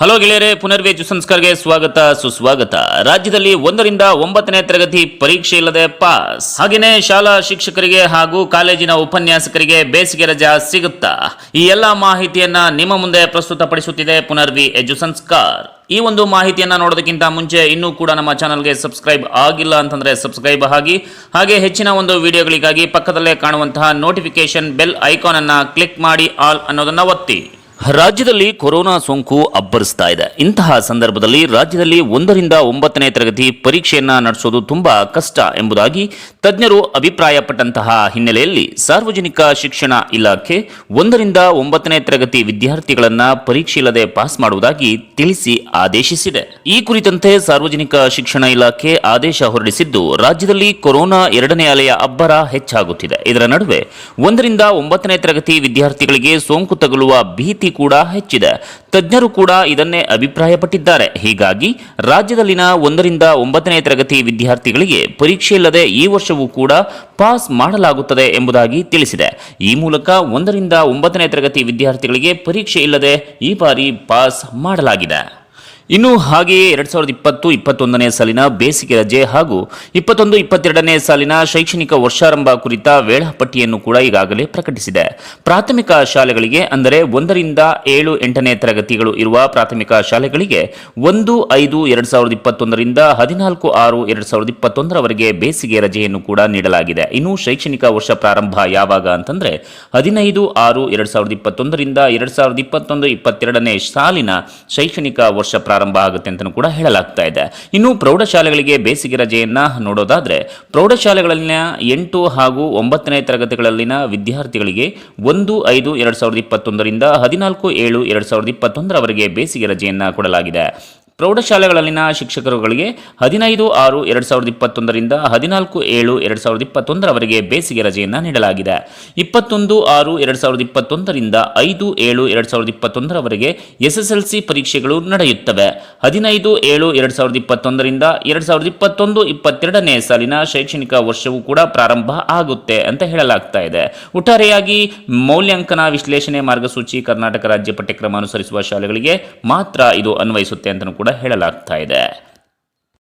Hello ಗೆಳೆಯರೇ ಪುನರ್ವೇಜು ಸಂಸ್ಕಾರಗೆ ಸ್ವಾಗತ, ಸುಸ್ವಾಗತ. ರಾಜ್ಯದಲ್ಲಿ ಒಂದರಿಂದ ಒಂಬತ್ತನೇ ತರಗತಿ ಪರೀಕ್ಷೆ ಇಲ್ಲದೆ ಪಾಸ್. ಹಾಗೆಯೇ ಶಾಲಾ ಶಿಕ್ಷಕರಿಗೆ ಹಾಗೂ ಕಾಲೇಜಿನ ಉಪನ್ಯಾಸಕರಿಗೆ ಬೇಸಿಗೆ ರಜಾ ಸಿಗುತ್ತಾ? ಈ ಎಲ್ಲ ಮಾಹಿತಿಯನ್ನ ನಿಮ್ಮ ಮುಂದೆ ಪ್ರಸ್ತುತಪಡಿಸುತ್ತಿದೆ ಪುನರ್ವಿ ಸಂಸ್ಕಾರ್ ಈ ಒಂದು ಮಾಹಿತಿಯನ್ನ ನೋಡೋದಕ್ಕಿಂತ ಮುಂಚೆ ಇನ್ನೂ ಕೂಡ ನಮ್ಮ ಚಾನಲ್ಗೆ ಸಬ್ಸ್ಕ್ರೈಬ್ ಆಗಿಲ್ಲ ಅಂತಂದ್ರೆ ಸಬ್ಸ್ಕ್ರೈಬ್ ಆಗಿ, ಹಾಗೆ ಹೆಚ್ಚಿನ ಒಂದು ವಿಡಿಯೋಗಳಿಗಾಗಿ ಪಕ್ಕದಲ್ಲೇ ಕಾಣುವಂತಹ ನೋಟಿಫಿಕೇಶನ್ ಬೆಲ್ ಐಕಾನ್ ಅನ್ನ ಕ್ಲಿಕ್ ಮಾಡಿ, ಆಲ್ ಅನ್ನೋದನ್ನ ಒತ್ತಿ. ರಾಜ್ಯದಲ್ಲಿ ಕೊರೋನಾ ಸೋಂಕು ಅಬ್ಬರಿಸ್ತಾ ಇದೆ. ಇಂತಹ ಸಂದರ್ಭದಲ್ಲಿ ರಾಜ್ಯದಲ್ಲಿ ಒಂದರಿಂದ ಒಂಬತ್ತನೇ ತರಗತಿ ಪರೀಕ್ಷೆಯನ್ನ ನಡೆಸೋದು ತುಂಬಾ ಕಷ್ಟ ಎಂಬುದಾಗಿ ತಜ್ಞರು ಅಭಿಪ್ರಾಯಪಟ್ಟಂತಹ ಹಿನ್ನೆಲೆಯಲ್ಲಿ ಸಾರ್ವಜನಿಕ ಶಿಕ್ಷಣ ಇಲಾಖೆ ಒಂದರಿಂದ ಒಂಬತ್ತನೇ ತರಗತಿ ವಿದ್ಯಾರ್ಥಿಗಳನ್ನ ಪರೀಕ್ಷೆ ಇಲ್ಲದೆ ಪಾಸ್ ಮಾಡುವುದಾಗಿ ತಿಳಿಸಿ ಆದೇಶಿಸಿದೆ. ಈ ಕುರಿತಂತೆ ಸಾರ್ವಜನಿಕ ಶಿಕ್ಷಣ ಇಲಾಖೆ ಆದೇಶ ಹೊರಡಿಸಿದ್ದು, ರಾಜ್ಯದಲ್ಲಿ ಕೊರೋನಾ ಎರಡನೇ ಅಲೆಯ ಅಬ್ಬರ ಹೆಚ್ಚಾಗುತ್ತಿದೆ. ಇದರ ನಡುವೆ ಒಂದರಿಂದ ಒಂಬತ್ತನೇ ತರಗತಿ ವಿದ್ಯಾರ್ಥಿಗಳಿಗೆ ಸೋಂಕು ತಗುಲುವ ಭೀತಿ ಕೂಡ ಹೆಚ್ಚಿದೆ. ತಜ್ಞರು ಕೂಡ ಇದನ್ನೇ ಅಭಿಪ್ರಾಯಪಟ್ಟಿದ್ದಾರೆ. ಹೀಗಾಗಿ ರಾಜ್ಯದಲ್ಲಿನ ಒಂದರಿಂದ ಒಂಬತ್ತನೇ ತರಗತಿ ವಿದ್ಯಾರ್ಥಿಗಳಿಗೆ ಪರೀಕ್ಷೆ ಇಲ್ಲದೆ ಈ ವರ್ಷವೂ ಕೂಡ ಪಾಸ್ ಮಾಡಲಾಗುತ್ತದೆ ಎಂಬುದಾಗಿ ತಿಳಿಸಿದೆ. ಈ ಮೂಲಕ ಒಂದರಿಂದ ಒಂಬತ್ತನೇ ತರಗತಿ ವಿದ್ಯಾರ್ಥಿಗಳಿಗೆ ಪರೀಕ್ಷೆ ಇಲ್ಲದೆ ಈ ಬಾರಿ ಪಾಸ್ ಮಾಡಲಾಗಿದೆ. ಇನ್ನು ಹಾಗೆಯೇ ಎರಡ್ ಸಾವಿರದ ಇಪ್ಪತ್ತು, ಇಪ್ಪತ್ತೊಂದನೇ ಸಾಲಿನ ಬೇಸಿಗೆ ರಜೆ ಹಾಗೂ ಇಪ್ಪತ್ತೊಂದು, ಇಪ್ಪತ್ತೆರಡನೇ ಸಾಲಿನ ಶೈಕ್ಷಣಿಕ ವರ್ಷಾರಂಭ ಕುರಿತ ವೇಳಾಪಟ್ಟಿಯನ್ನು ಕೂಡ ಈಗಾಗಲೇ ಪ್ರಕಟಿಸಿದೆ. ಪ್ರಾಥಮಿಕ ಶಾಲೆಗಳಿಗೆ ಅಂದರೆ ಒಂದರಿಂದ ಏಳು ಎಂಟನೇ ತರಗತಿಗಳು ಇರುವ ಪ್ರಾಥಮಿಕ ಶಾಲೆಗಳಿಗೆ ಒಂದು, ಐದು, ಎರಡ್ ಸಾವಿರದ ಇಪ್ಪತ್ತೊಂದರಿಂದ ಹದಿನಾಲ್ಕು, ಆರು, ಎರಡ್ ಸಾವಿರದ ಇಪ್ಪತ್ತೊಂದರವರೆಗೆ ಬೇಸಿಗೆ ರಜೆಯನ್ನು ಕೂಡ ನೀಡಲಾಗಿದೆ. ಇನ್ನು ಶೈಕ್ಷಣಿಕ ವರ್ಷ ಪ್ರಾರಂಭ ಯಾವಾಗ ಅಂತಂದ್ರೆ ಹದಿನೈದು, ಆರು, ಎರಡ್ ಸಾವಿರದ ಇಪ್ಪತ್ತೊಂದರಿಂದ ಎರಡ್ ಸಾವಿರದ ಇಪ್ಪತ್ತೊಂದು, ಇಪ್ಪತ್ತೆರಡನೇ ಸಾಲಿನ ಶೈಕ್ಷಣಿಕ ವರ್ಷ ಪ್ರಾರಂಭ ಆಗುತ್ತೆ ಅಂತಲೂ ಕೂಡ ಹೇಳಲಾಗ್ತಾ ಇದೆ. ಇನ್ನು ಪ್ರೌಢಶಾಲೆಗಳಿಗೆ ಬೇಸಿಗೆ ರಜೆಯನ್ನು ನೋಡೋದಾದ್ರೆ, ಪ್ರೌಢಶಾಲೆಗಳಲ್ಲಿನ ಎಂಟು ಹಾಗೂ ಒಂಬತ್ತನೇ ತರಗತಿಗಳಲ್ಲಿನ ವಿದ್ಯಾರ್ಥಿಗಳಿಗೆ ಒಂದು ಐದು ಎರಡು ಸಾವಿರದ ಇಪ್ಪತ್ತೊಂದರಿಂದ ಹದಿನಾಲ್ಕು ಏಳು ಎರಡು ಸಾವಿರದ ಇಪ್ಪತ್ತೊಂದರವರೆಗೆ ಬೇಸಿಗೆ ರಜೆಯನ್ನು ಕೊಡಲಾಗಿದೆ. ಪ್ರೌಢಶಾಲೆಗಳಲ್ಲಿನ ಶಿಕ್ಷಕರುಗಳಿಗೆ ಹದಿನೈದು ಆರು ಎರಡು ಸಾವಿರದ ಇಪ್ಪತ್ತೊಂದರಿಂದ ಹದಿನಾಲ್ಕು ಏಳು ಎರಡು ಸಾವಿರದ ಇಪ್ಪತ್ತೊಂದರವರೆಗೆ ಬೇಸಿಗೆ ರಜೆಯನ್ನು ನೀಡಲಾಗಿದೆ. ಇಪ್ಪತ್ತೊಂದು ಆರು ಎರಡು ಸಾವಿರದ ಇಪ್ಪತ್ತೊಂದರಿಂದ ಐದು ಏಳು ಎರಡು ಸಾವಿರದ ಇಪ್ಪತ್ತೊಂದರವರೆಗೆ ಎಸ್ಎಸ್ಎಲ್ಸಿ ಪರೀಕ್ಷೆಗಳು ನಡೆಯುತ್ತವೆ. ಹದಿನೈದು ಏಳು ಎರಡು ಸಾವಿರದ ಇಪ್ಪತ್ತೊಂದರಿಂದ ಎರಡು ಸಾವಿರದ ಇಪ್ಪತ್ತೊಂದು ಇಪ್ಪತ್ತೆರಡನೇ ಸಾಲಿನ ಶೈಕ್ಷಣಿಕ ವರ್ಷವೂ ಕೂಡ ಪ್ರಾರಂಭ ಆಗುತ್ತೆ ಅಂತ ಹೇಳಲಾಗ್ತಾ ಇದೆ. ಒಟ್ಟಾರೆಯಾಗಿ ಮೌಲ್ಯಾಂಕನ ವಿಶ್ಲೇಷಣೆ ಮಾರ್ಗಸೂಚಿ ಕರ್ನಾಟಕ ರಾಜ್ಯ ಪಠ್ಯಕ್ರಮ ಅನುಸರಿಸುವ ಶಾಲೆಗಳಿಗೆ ಮಾತ್ರ ಇದು ಅನ್ವಯಿಸುತ್ತೆ ಅಂತಲೂ ಕೂಡ ಹೇಳಲಾಗ್ತಾ ಇದೆ.